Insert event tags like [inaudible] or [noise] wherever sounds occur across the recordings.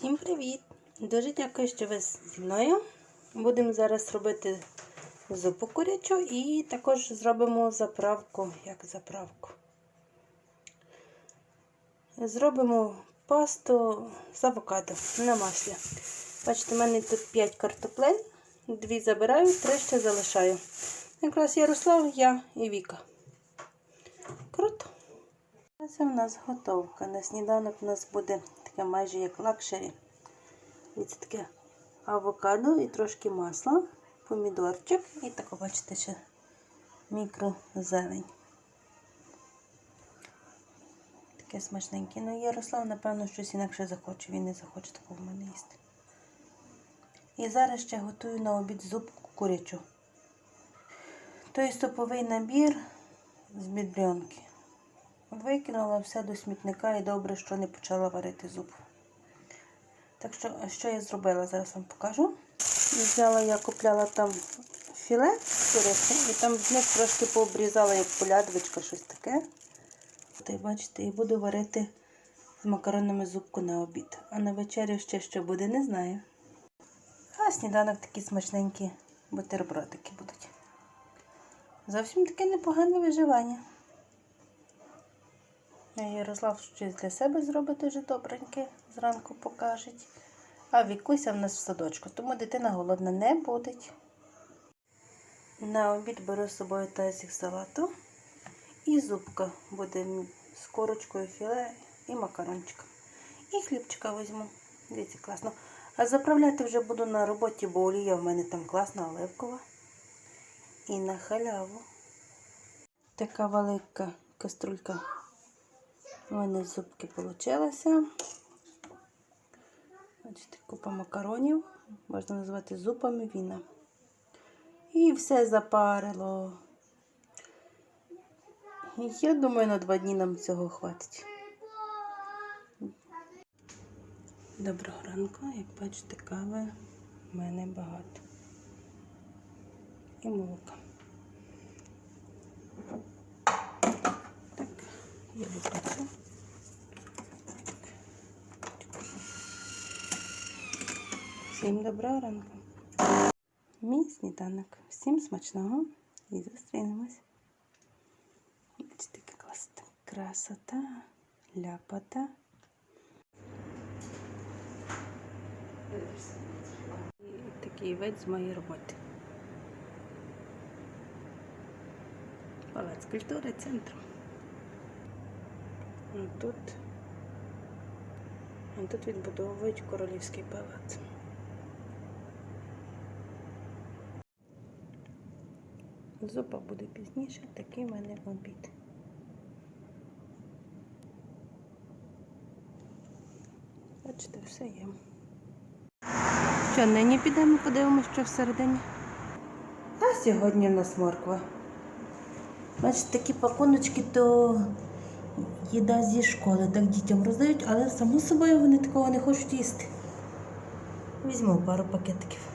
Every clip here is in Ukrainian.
Всім привіт! Дуже дякую, що ви зі мною. Будемо зараз робити зупу курячу і також зробимо заправку, як заправку. Зробимо пасту з авокадо на маслі. Бачите, в мене тут 5 картоплин, 2 забираю, 3 ще залишаю. Якраз Ярослав, я і Віка. Круто! Це у нас готовка. На сніданок у нас буде таке майже як лакшері. Це таке авокадо і трошки масла, помідорчик і тако, бачите, ще мікрозелень. Таке смачненьке. Ну, Ярослав, напевно, щось інакше захоче. Він не захоче такого в мене їсти. І зараз ще готую на обід зубку курячу. Той суповий набір з бідрянки. Викинула все до смітника і добре, що не почала варити зуб. Так що, що я зробила, зараз вам покажу. Взяла, я купляла там філе куряче, і там з них трошки пообрізала, як полядвичка, щось таке. Та й бачите, і буду варити з макаронами зубку на обід. А на вечерю ще що буде, не знаю. А сніданок такі смачненькі бутербродики будуть. Зовсім таке непогане виживання. Ярослав щось для себе зробить дуже добреньке, зранку покажуть. А Вікуся в нас в садочку, тому дитина голодна не буде. На обід беру з собою тазик салату. І зубка буде з корочкою філе і макарончиком. І хлібчика візьму. Дивіться, класно. А заправляти вже буду на роботі, бо олія в мене там класна, оливкова. І на халяву. Така велика каструлька. У мене зубки вийшло. Бачите, купа макаронів. Можна назвати зупами віна. І все запарило. Я думаю, на два дні нам цього хватить. Доброго ранку, як бачите, кави в мене багато. І молока. Так, я люблю це. Всім доброго ранку. Мій сніданок. Всім смачного і зустрінемось. Бачите, яка красота, ляпота. Такий вид з моєї роботи. Палац культури центру. Тут, тут відбудовують королівський палац. Зупа буде пізніше, такий в мене обід. Бачите, все є. Що, нині підемо, подивимося, що всередині. А сьогодні в нас морква. Бачите, такі пакуночки, то їда зі школи, так дітям роздають, але само собою вони такого не хочуть їсти. Візьму пару пакетиків.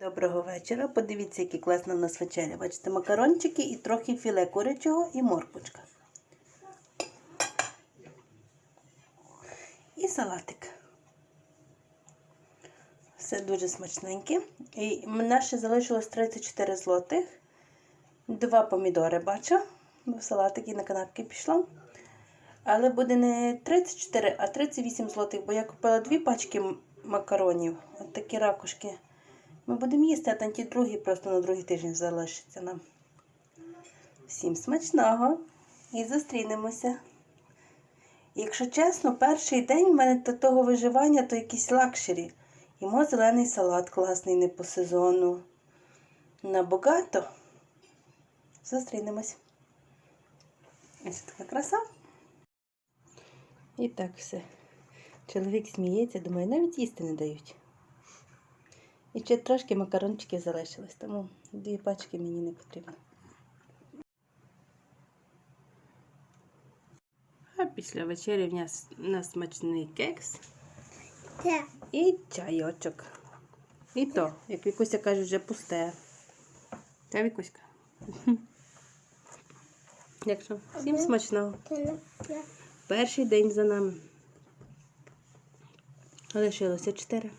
Доброго вечора. Подивіться, які класна у нас вечеря. Бачите, макарончики і трохи філе курячого і морквочка. І салатик. Все дуже смачненьке. І мене ще залишилось 34 злотих. Два помідори бачу. Бо салатик і на канапки пішло. Але буде не 34, а 38 злотих, бо я купила дві пачки макаронів. От такі ракушки. Ми будемо їсти, а там ті другі просто на другий тиждень залишиться нам. Всім смачного і зустрінемося. Якщо чесно, перший день в мене до того виживання то якийсь лакшері. Йому зелений салат класний, не по сезону. Набагато. Зустрінемось. Ось така краса. І так все. Чоловік сміється, думає, навіть їсти не дають. І ще трошки макарончиків залишилось, тому дві пачки мені не потрібно. А після вечері в нас, у нас смачний кекс і чайочок. І то, як Вікуся каже, вже пусте. Та Вікуська. [laughs] Як що? Всім смачного. Перший день за нами. Лишилося чотири.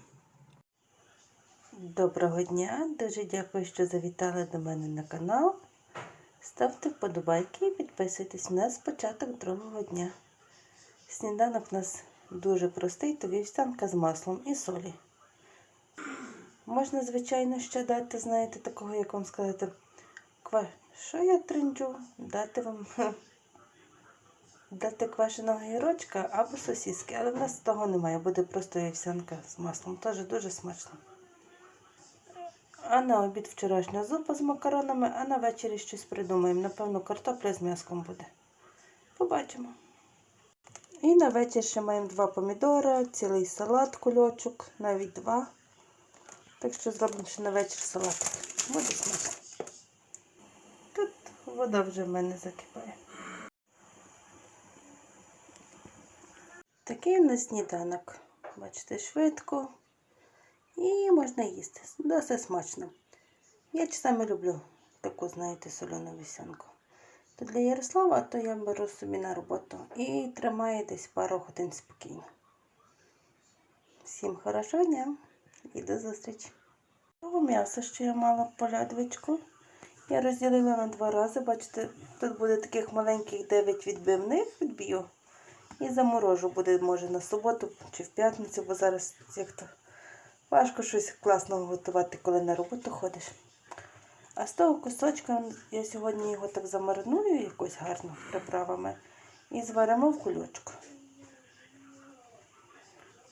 Доброго дня! Дуже дякую, що завітали до мене на канал. Ставте вподобайки і підписуйтесь. У нас початок другого дня. Сніданок у нас дуже простий, то вівсянка з маслом і солі. Можна, звичайно, ще дати, знаєте, такого, як вам сказати, ква... що я тринджу? Дати вам [laughs] дати квашеного гірочка або сосиски, але в нас того немає, буде просто вівсянка з маслом. Теж дуже смачно. А на обід вчорашня зупа з макаронами, а на вечері щось придумаємо. Напевно, картопля з м'яском буде. Побачимо. І на вечір ще маємо два помідори, цілий салат, кульочок, навіть два. Так що зробимо ще на вечір салат. Буде смачно. Тут вода вже в мене закипає. Такий у нас сніданок. Бачите, швидко. І можна їсти. Досить смачно. Я часами люблю таку, знаєте, соляну вісянку. То для Ярослава, то я беру собі на роботу і тримаю десь пару годин спокійно. Всім хорошого дня і до зустрічі. Того м'яса, що я мала полядвичку, я розділила на два рази. Бачите, тут буде таких маленьких 9 відбивних відб'ю. І заморожу буде, може, на суботу чи в п'ятницю, бо зараз як то важко щось класного готувати, коли на роботу ходиш. А з того кусочка я сьогодні його так замариную якось гарно приправами і зваримо в кульочку.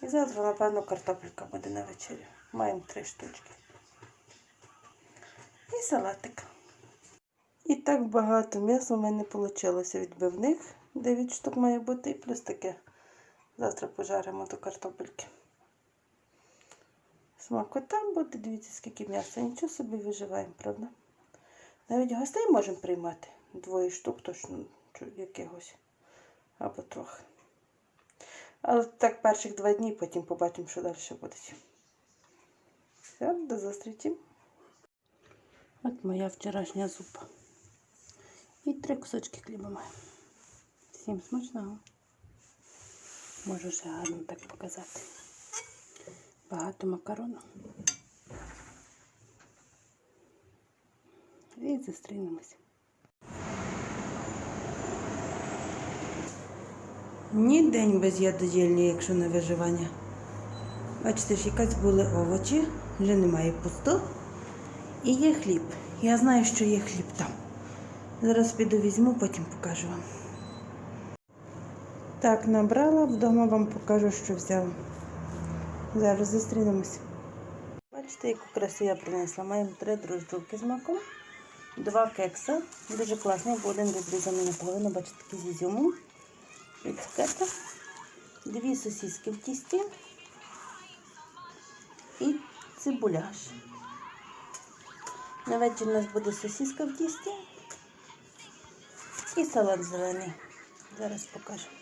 І завтра, напевно, картопелька буде на вечерю. Маємо три штучки. І салатик. І так багато м'яса в мене вийшло відбивних. 9 штук має бути і плюс таке. Завтра пожаримо до картопельки. Смакота буде, дивіться, скільки м'яса. Нічого собі виживаємо, правда? Навіть гостей можемо приймати. Двоє штук точно якихось. Або трохи. Але так перших два дні, потім побачимо, що далі буде. Все, до зустрічі. От моя вчорашня зупа. І три кусочки хліба маю. Всім смачного. Можу ще гарно так показати. Багато макарону. І зустрінемося. Ні день без ядодільні, якщо на виживання. Бачите, ж якась були овочі, вже немає пусто. І є хліб. Я знаю, що є хліб там. Зараз піду візьму, потім покажу вам. Так, набрала, вдома вам покажу, що взяла. Зараз зустрінемось. Бачите, яку красу я принесла. Маємо три дрожжовки з маком, два кекса. Дуже класний, бо один відрізаний наполовину, бачите, такий з ізюмом. І. Дві сосиски в тісті і цибуляш. На вечір у нас буде сосиска в тісті і салат зелений. Зараз покажу.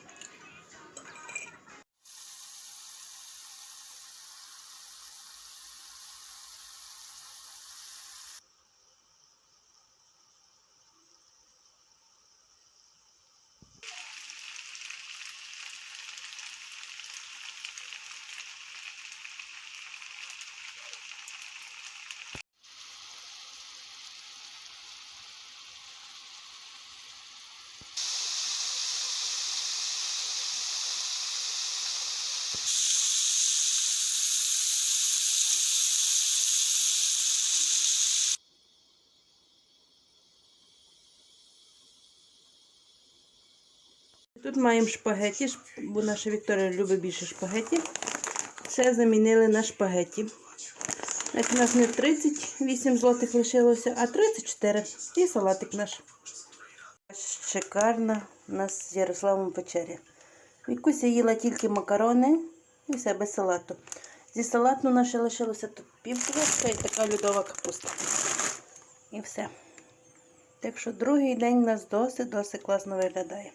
Тут маємо шпагеті, бо наша Вікторія любить більше шпагеті. Це замінили на шпагеті. Значить, у нас не 38 злотих лишилося, а 34. І салатик наш. Шикарна у нас з Ярославом вечеря. Вікуся їла тільки макарони і все без салату. Зі салату наше лишилося тут півквітка і така льодова капуста. І все. Так що другий день у нас досить-досить класно виглядає.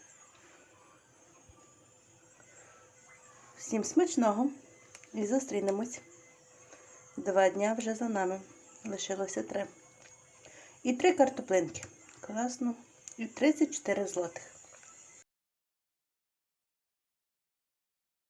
Всім смачного і зустрінемось. Два дня вже за нами. Лишилося три. І три картоплинки. Класно. І 34 злотих.